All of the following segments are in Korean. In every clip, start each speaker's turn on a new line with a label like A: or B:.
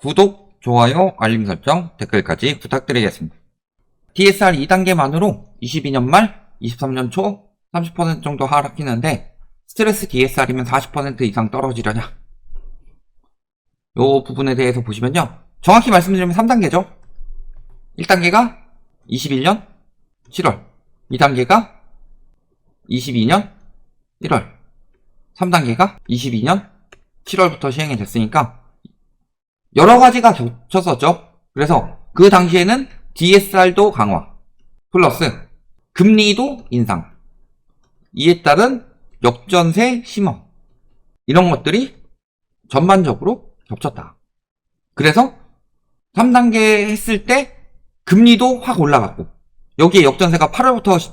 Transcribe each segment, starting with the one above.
A: 구독, 좋아요, 알림 설정, 댓글까지 부탁드리겠습니다. DSR 2단계만으로 22년 말, 23년 초 30% 정도 하락했는데 스트레스 DSR이면 40% 이상 떨어지려냐? 요 부분에 대해서 보시면요. 정확히 말씀드리면 3단계죠. 1단계가 21년 7월, 2단계가 22년 1월, 3단계가 22년 7월부터 시행이 됐으니까 여러 가지가 겹쳤었죠. 그래서 그 당시에는 DSR도 강화, 플러스 금리도 인상, 이에 따른 역전세 심화, 이런 것들이 전반적으로 겹쳤다. 그래서 3단계 했을 때 금리도 확 올라갔고, 여기에 역전세가 8월부터 시-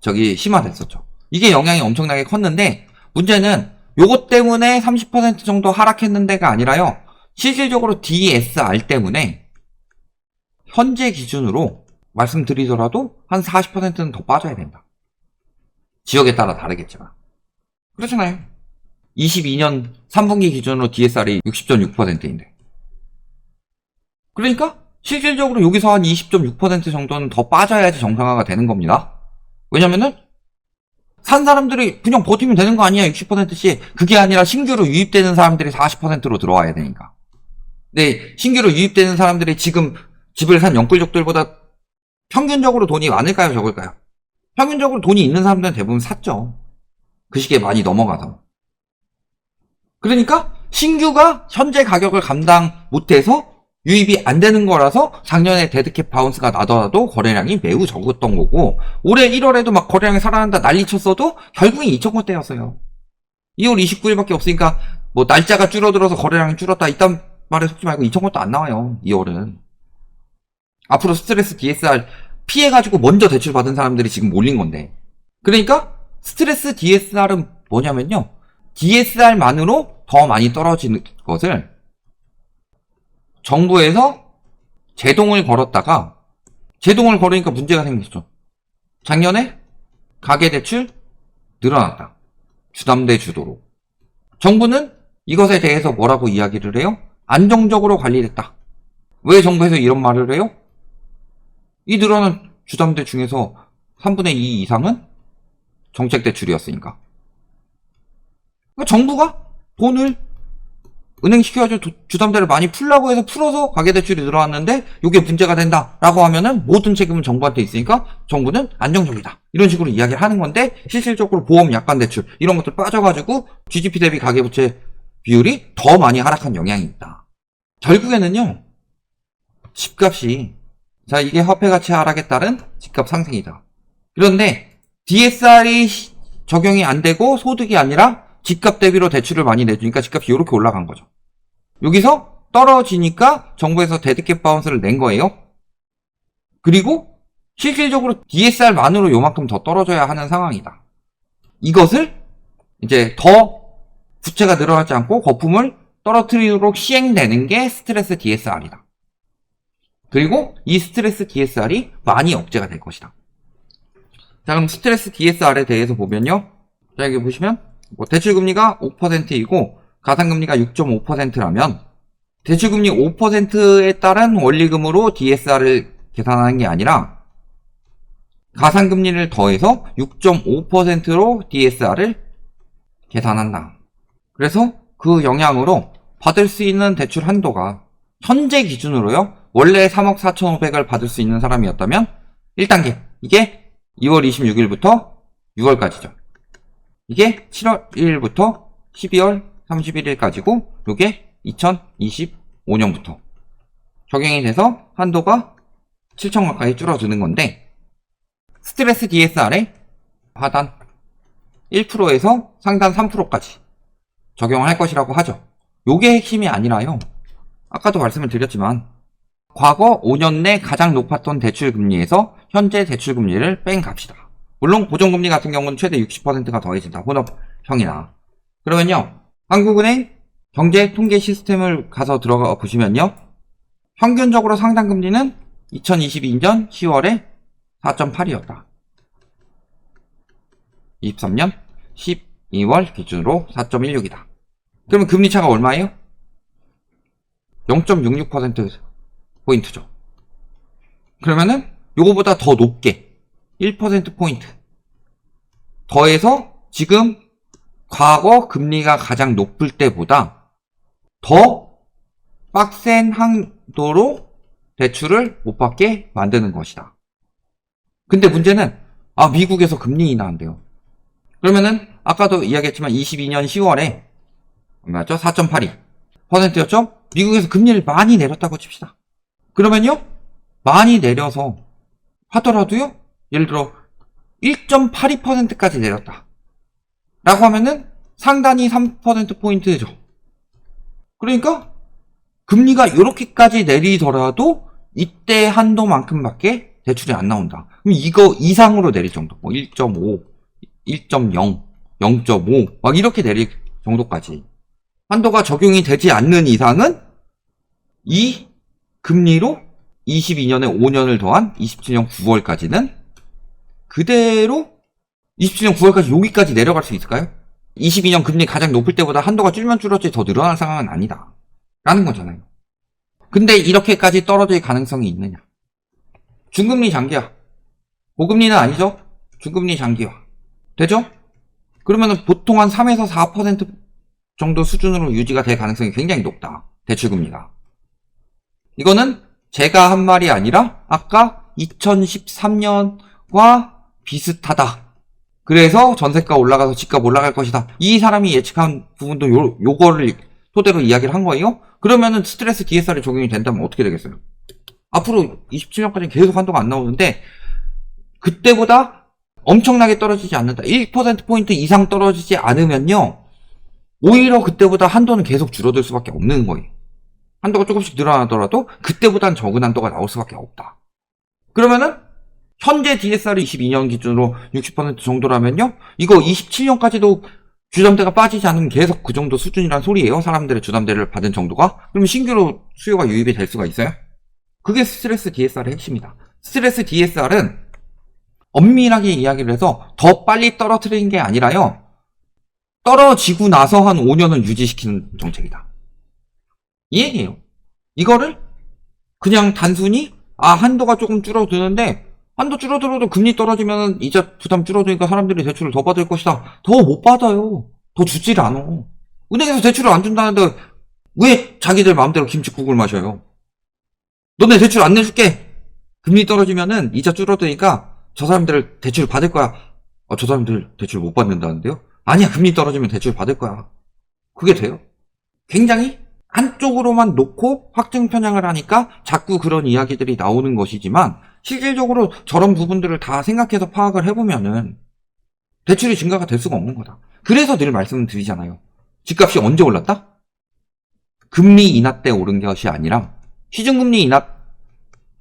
A: 저기 심화됐었죠. 이게 영향이 엄청나게 컸는데, 문제는 요것 때문에 30% 정도 하락했는 데가 아니라요. 실질적으로 DSR 때문에 현재 기준으로 말씀드리더라도 한 40%는 더 빠져야 된다. 지역에 따라 다르겠지만. 그렇잖아요. 22년 3분기 기준으로 DSR이 60.6%인데. 그러니까 실질적으로 여기서 한 20.6% 정도는 더 빠져야지 정상화가 되는 겁니다. 왜냐면은 산 사람들이 그냥 버티면 되는 거 아니야 60%씩 그게 아니라 신규로 유입되는 사람들이 40%로 들어와야 되니까 근데 신규로 유입되는 사람들이 지금 집을 산 영끌족들보다 평균적으로 돈이 많을까요 적을까요? 평균적으로 돈이 있는 사람들은 대부분 샀죠 그 시기에 많이 넘어가서 그러니까 신규가 현재 가격을 감당 못해서 유입이 안 되는 거라서 작년에 데드캡 바운스가 나더라도 거래량이 매우 적었던 거고 올해 1월에도 막 거래량이 살아난다 난리 쳤어도 결국엔 2천 건대였어요. 2월 29일밖에 없으니까 뭐 날짜가 줄어들어서 거래량이 줄었다 이딴 말에 속지 말고 2천 건도 안 나와요. 2월은. 앞으로 스트레스 DSR 피해가지고 먼저 대출 받은 사람들이 지금 몰린 건데. 그러니까 스트레스 DSR은 뭐냐면요. DSR만으로 더 많이 떨어지는 것을 정부에서 제동을 걸었다가 제동을 걸으니까 문제가 생겼죠. 작년에 가계대출 늘어났다. 주담대 주도로. 정부는 이것에 대해서 뭐라고 이야기를 해요? 안정적으로 관리됐다. 왜 정부에서 이런 말을 해요? 이 늘어난 주담대 중에서 3분의 2 이상은 정책 대출이었으니까. 그러니까 정부가 돈을 은행 시켜가지고 도- 주담대를 많이 풀라고 해서 풀어서 가계대출이 늘어났는데 이게 문제가 된다라고 하면은 모든 책임은 정부한테 있으니까 정부는 안정적이다 이런 식으로 이야기를 하는 건데 실질적으로 보험 약관 대출 이런 것들 빠져가지고 GDP 대비 가계부채 비율이 더 많이 하락한 영향이 있다. 결국에는요 집값이 자 이게 화폐 가치 하락에 따른 집값 상승이다. 그런데 DSR이 적용이 안 되고 소득이 아니라 집값 대비로 대출을 많이 내주니까 집값이 이렇게 올라간 거죠. 여기서 떨어지니까 정부에서 데드캡 바운스를 낸 거예요. 그리고 실질적으로 DSR만으로 요만큼 더 떨어져야 하는 상황이다. 이것을 이제 더 부채가 늘어나지 않고 거품을 떨어뜨리도록 시행되는 게 스트레스 DSR이다. 그리고 이 스트레스 DSR이 많이 억제가 될 것이다. 자, 그럼 스트레스 DSR에 대해서 보면요. 자, 여기 보시면 뭐 대출금리가 5%이고 가상금리가 6.5%라면 대출금리 5%에 따른 원리금으로 DSR을 계산하는 게 아니라 가상금리를 더해서 6.5%로 DSR을 계산한다. 그래서 그 영향으로 받을 수 있는 대출 한도가 현재 기준으로요. 원래 3억 4,500을 받을 수 있는 사람이었다면 1단계 이게 2월 26일부터 6월까지죠. 이게 7월 1일부터 12월 31일까지고 요게 2025년부터 적용이 돼서 한도가 7천 가까이 줄어드는 건데 스트레스 DSR에 하단 1%에서 상단 3%까지 적용을 할 것이라고 하죠. 요게 핵심이 아니라요. 아까도 말씀을 드렸지만 과거 5년 내 가장 높았던 대출 금리에서 현재 대출 금리를 뺀 값이다. 물론 고정금리 같은 경우는 최대 60%가 더해진다. 혼업형이나. 그러면요. 한국은행 경제 통계 시스템을 가서 들어가 보시면요. 평균적으로 상당금리는 2022년 10월에 4.8이었다. 23년 12월 기준으로 4.16이다. 그러면 금리 차가 얼마예요? 0.66% 포인트죠. 그러면은 요거보다 더 높게 1% 포인트 더해서 지금 과거 금리가 가장 높을 때보다 더 빡센 한도로 대출을 못 받게 만드는 것이다. 근데 문제는 아 미국에서 금리 인하한대요. 그러면은 아까도 이야기했지만 22년 10월에 얼마였죠? 4.82%였죠? 미국에서 금리를 많이 내렸다고 칩시다. 그러면요 많이 내려서 하더라도요 예를 들어 1.82%까지 내렸다. 라고 하면은 상단이 3%포인트죠. 그러니까 금리가 이렇게까지 내리더라도 이때 한도만큼밖에 대출이 안 나온다. 그럼 이거 이상으로 내릴 정도. 뭐 1.5, 1.0, 0.5, 막 이렇게 내릴 정도까지. 한도가 적용이 되지 않는 이상은 이 금리로 22년에 5년을 더한 27년 9월까지는 그대로 27년 9월까지 여기까지 내려갈 수 있을까요? 22년 금리 가장 높을 때보다 한도가 줄면 줄었지 더 늘어날 상황은 아니다. 라는 거잖아요. 근데 이렇게까지 떨어질 가능성이 있느냐? 중금리 장기화. 고금리는 아니죠? 중금리 장기화. 되죠? 그러면은 보통 한 3에서 4% 정도 수준으로 유지가 될 가능성이 굉장히 높다. 대출금리가. 이거는 제가 한 말이 아니라 아까 2013년과 비슷하다. 그래서 전세가 올라가서 집값 올라갈 것이다. 이 사람이 예측한 부분도 요, 요거를 토대로 이야기를 한 거예요. 그러면은 스트레스 DSR이 적용이 된다면 어떻게 되겠어요? 앞으로 27년까지 계속 한도가 안 나오는데 그때보다 엄청나게 떨어지지 않는다. 1%포인트 이상 떨어지지 않으면요. 오히려 그때보다 한도는 계속 줄어들 수밖에 없는 거예요. 한도가 조금씩 늘어나더라도 그때보단 적은 한도가 나올 수밖에 없다. 그러면은 현재 DSR이 22년 기준으로 60% 정도라면요. 이거 27년까지도 주담대가 빠지지 않으면 계속 그 정도 수준이란 소리예요. 사람들의 주담대를 받은 정도가. 그럼 신규로 수요가 유입이 될 수가 있어요? 그게 스트레스 DSR의 핵심이다. 스트레스 DSR은 엄밀하게 이야기를 해서 더 빨리 떨어뜨리는 게 아니라요. 떨어지고 나서 한 5년은 유지시키는 정책이다. 이 얘기예요. 이거를 그냥 단순히 아 한도가 조금 줄어드는데 한도 줄어들어도 금리 떨어지면 이자 부담 줄어드니까 사람들이 대출을 더 받을 것이다. 더 못 받아요. 더 주질 않아. 은행에서 대출을 안 준다는데 왜 자기들 마음대로 김치국을 마셔요? 너네 대출 안 내줄게. 금리 떨어지면은 이자 줄어드니까 저 사람들 대출 받을 거야. 어, 저 사람들 대출 못 받는다는데요? 아니야, 금리 떨어지면 대출 받을 거야. 그게 돼요. 굉장히 한쪽으로만 놓고 확증 편향을 하니까 자꾸 그런 이야기들이 나오는 것이지만 실질적으로 저런 부분들을 다 생각해서 파악을 해보면은 대출이 증가가 될 수가 없는 거다. 그래서 늘 말씀을 드리잖아요. 집값이 언제 올랐다? 금리 인하 때 오른 것이 아니라 시중금리 인하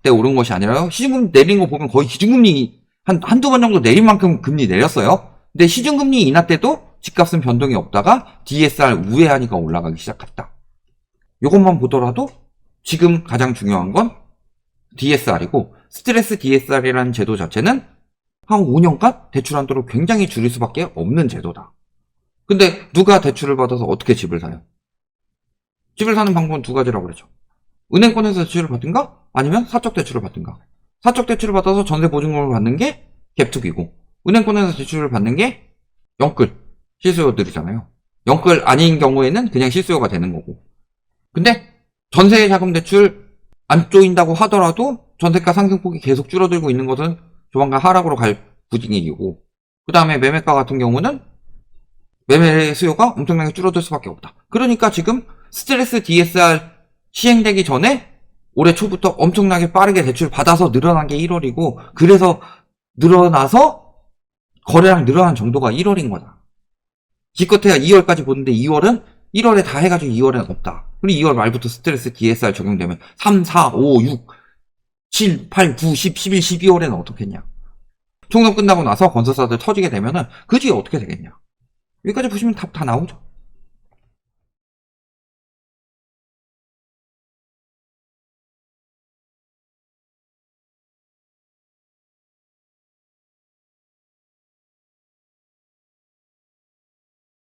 A: 때 오른 것이 아니라요. 시중금리 내린 거 보면 거의 기준금리 한, 한두 번 정도 내린 만큼 금리 내렸어요. 근데 시중금리 인하 때도 집값은 변동이 없다가 DSR 우회하니까 올라가기 시작했다. 이것만 보더라도 지금 가장 중요한 건 DSR이고 스트레스 DSR이라는 제도 자체는 한 5년간 대출 한도를 굉장히 줄일 수밖에 없는 제도다. 근데 누가 대출을 받아서 어떻게 집을 사요? 집을 사는 방법은 두 가지라고 그러죠. 은행권에서 대출을 받든가 아니면 사적 대출을 받든가. 사적 대출을 받아서 전세 보증금을 받는 게 갭투기고 은행권에서 대출을 받는 게 영끌 실수요들이잖아요. 영끌 아닌 경우에는 그냥 실수요가 되는 거고. 근데 전세 자금 대출 안 쪼인다고 하더라도 전세가 상승폭이 계속 줄어들고 있는 것은 조만간 하락으로 갈 부진이고 그 다음에 매매가 같은 경우는 매매 수요가 엄청나게 줄어들 수밖에 없다. 그러니까 지금 스트레스 DSR 시행되기 전에 올해 초부터 엄청나게 빠르게 대출 받아서 늘어난 게 1월이고 그래서 늘어나서 거래량 늘어난 정도가 1월인 거다. 기껏해야 2월까지 보는데 2월은 1월에 다 해가지고 2월엔 없다. 그리고 2월 말부터 스트레스 DSR 적용되면 3, 4, 5, 6, 7, 8, 9, 10, 11, 12월에는 어떻겠냐. 총선 끝나고 나서 건설사들 터지게 되면은 그 뒤에 어떻게 되겠냐. 여기까지 보시면 답 다 나오죠.